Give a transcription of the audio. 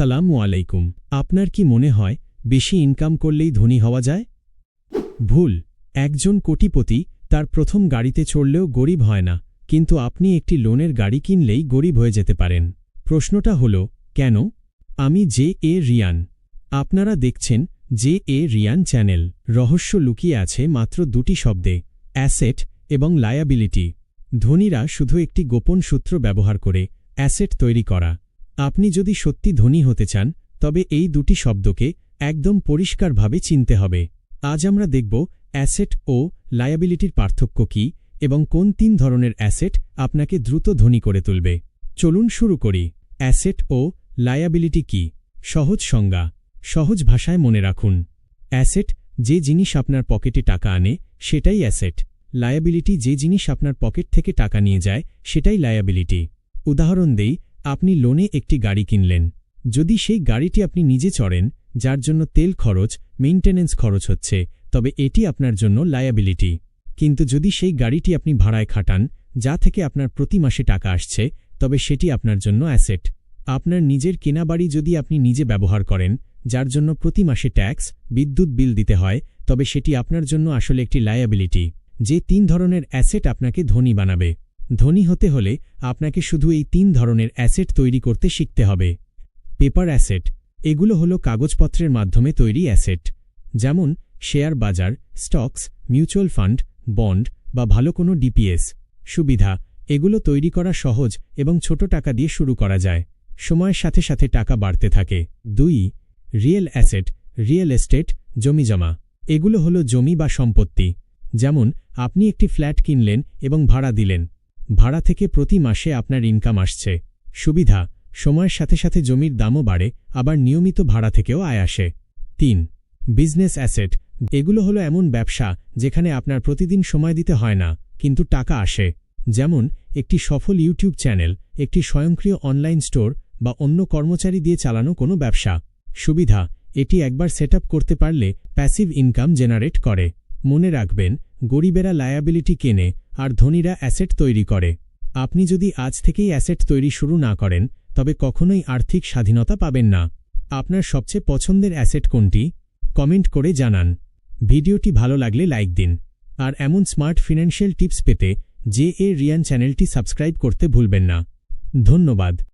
আসসালামু আলাইকুম। আপনার কি মনে হয়, বেশি ইনকাম করলেই ধনী হওয়া যায়? ভুল। একজন কোটিপতি তার প্রথম গাড়িতে চড়লেও গরিব হয় না, কিন্তু আপনি একটি লোনের গাড়ি কিনলেই গরিব হয়ে যেতে পারেন। প্রশ্নটা হল, কেন? আমি জে এ রিয়ান। আপনারা দেখছেন জে এ রিয়ান চ্যানেল। রহস্য লুকিয়ে আছে মাত্র দুটি শব্দে, অ্যাসেট এবং লায়াবিলিটি। ধনীরা শুধু একটি গোপন সূত্র ব্যবহার করে অ্যাসেট তৈরি করা। আপনি যদি সত্যি ধনী হতে চান, তবে এই দুটি শব্দকে একদম পরিষ্কারভাবে চিনতে হবে। আজ আমরা দেখব অ্যাসেট ও লায়াবিলিটির পার্থক্য কি এবং কোন তিন ধরনের অ্যাসেট আপনাকে দ্রুত ধনী করে তুলবে। চলুন শুরু করি। অ্যাসেট ও লায়াবিলিটি কি? সহজ সংজ্ঞা। সহজ ভাষায় মনে রাখুন। অ্যাসেট যে জিনিস আপনার পকেটে টাকা আনে, সেটাই অ্যাসেট। লায়াবিলিটি যে জিনিস আপনার পকেট থেকে টাকা নিয়ে যায়, সেটাই লায়াবিলিটি। উদাহরণ দেই আপনি লোনে একটি গাড়ি কিনলেন। যদি সেই গাড়িটি আপনি নিজে চড়েন, যার জন্য তেল খরচ, মেইনটেনেন্স খরচ হচ্ছে, তবে এটি আপনার জন্য লায়াবিলিটি। কিন্তু যদি সেই গাড়িটি আপনি ভাড়ায় খাটান, যা থেকে আপনার প্রতি মাসে টাকা আসছে, তবে সেটি আপনার জন্য অ্যাসেট। আপনার নিজের কেনা বাড়ি যদি আপনি নিজে ব্যবহার করেন, যার জন্য প্রতি মাসে ট্যাক্স, বিদ্যুৎ বিল দিতে হয়, তবে সেটি আপনার জন্য আসলে একটি লায়াবিলিটি, যে তিন ধরনের অ্যাসেট আপনাকে ধনী বানাবে। ধনী হতে হলে আপনাকে শুধু এই তিন ধরনের অ্যাসেট তৈরি করতে শিখতে হবে। পেপার অ্যাসেট, এগুলো হলো কাগজপত্রের মাধ্যমে তৈরি অ্যাসেট, যেমন শেয়ার বাজার, স্টকস, মিউচুয়াল ফান্ড, বন্ড বা ভালো কোনো ডিপিএস। সুবিধা, এগুলো তৈরি করা সহজ এবং ছোট টাকা দিয়ে শুরু করা যায়। সময়ের সাথে সাথে টাকা বাড়তে থাকে। দুই, রিয়েল অ্যাসেট, রিয়েল এস্টেট জমিজমা এগুলো হলো জমি বা সম্পত্তি। যেমন, আপনি একটি ফ্ল্যাট কিনলেন এবং ভাড়া দিলেন। ভাড়া থেকে প্রতি মাসে আপনার ইনকাম আসছে। সুবিধা, সময়ের সাথে সাথে জমির দামও বাড়ে, আবার নিয়মিত ভাড়া থেকেও আয় আসে। তিন বিজনেস অ্যাসেট এগুলো হলো এমন ব্যবসা যেখানে আপনার প্রতিদিন সময় দিতে হয় না, কিন্তু টাকা আসে। যেমন, একটি সফল ইউটিউব চ্যানেল, একটি স্বয়ংক্রিয় অনলাইন স্টোর বা অন্য কর্মচারী দিয়ে চালানো কোনো ব্যবসা। সুবিধা, এটি একবার সেট করতে পারলে প্যাসিভ ইনকাম জেনারেট করে। মনে রাখবেন গরিবেরা লায়াবিলিটি কেনে আর ধনীরা অ্যাসেট তৈরি করে। আপনি যদি আজ থেকেই অ্যাসেট তৈরি শুরু না করেন, তবে কখনোই আর্থিক স্বাধীনতা পাবেন না। আপনার সবচেয়ে পছন্দের অ্যাসেট কোনটি? কমেন্ট করে জানান। ভিডিওটি ভালো লাগলে লাইক দিন। আর এমন স্মার্ট ফিনান্সিয়াল টিপস পেতে জে এ রিয়ান চ্যানেলটি সাবস্ক্রাইব করতে ভুলবেন না। ধন্যবাদ।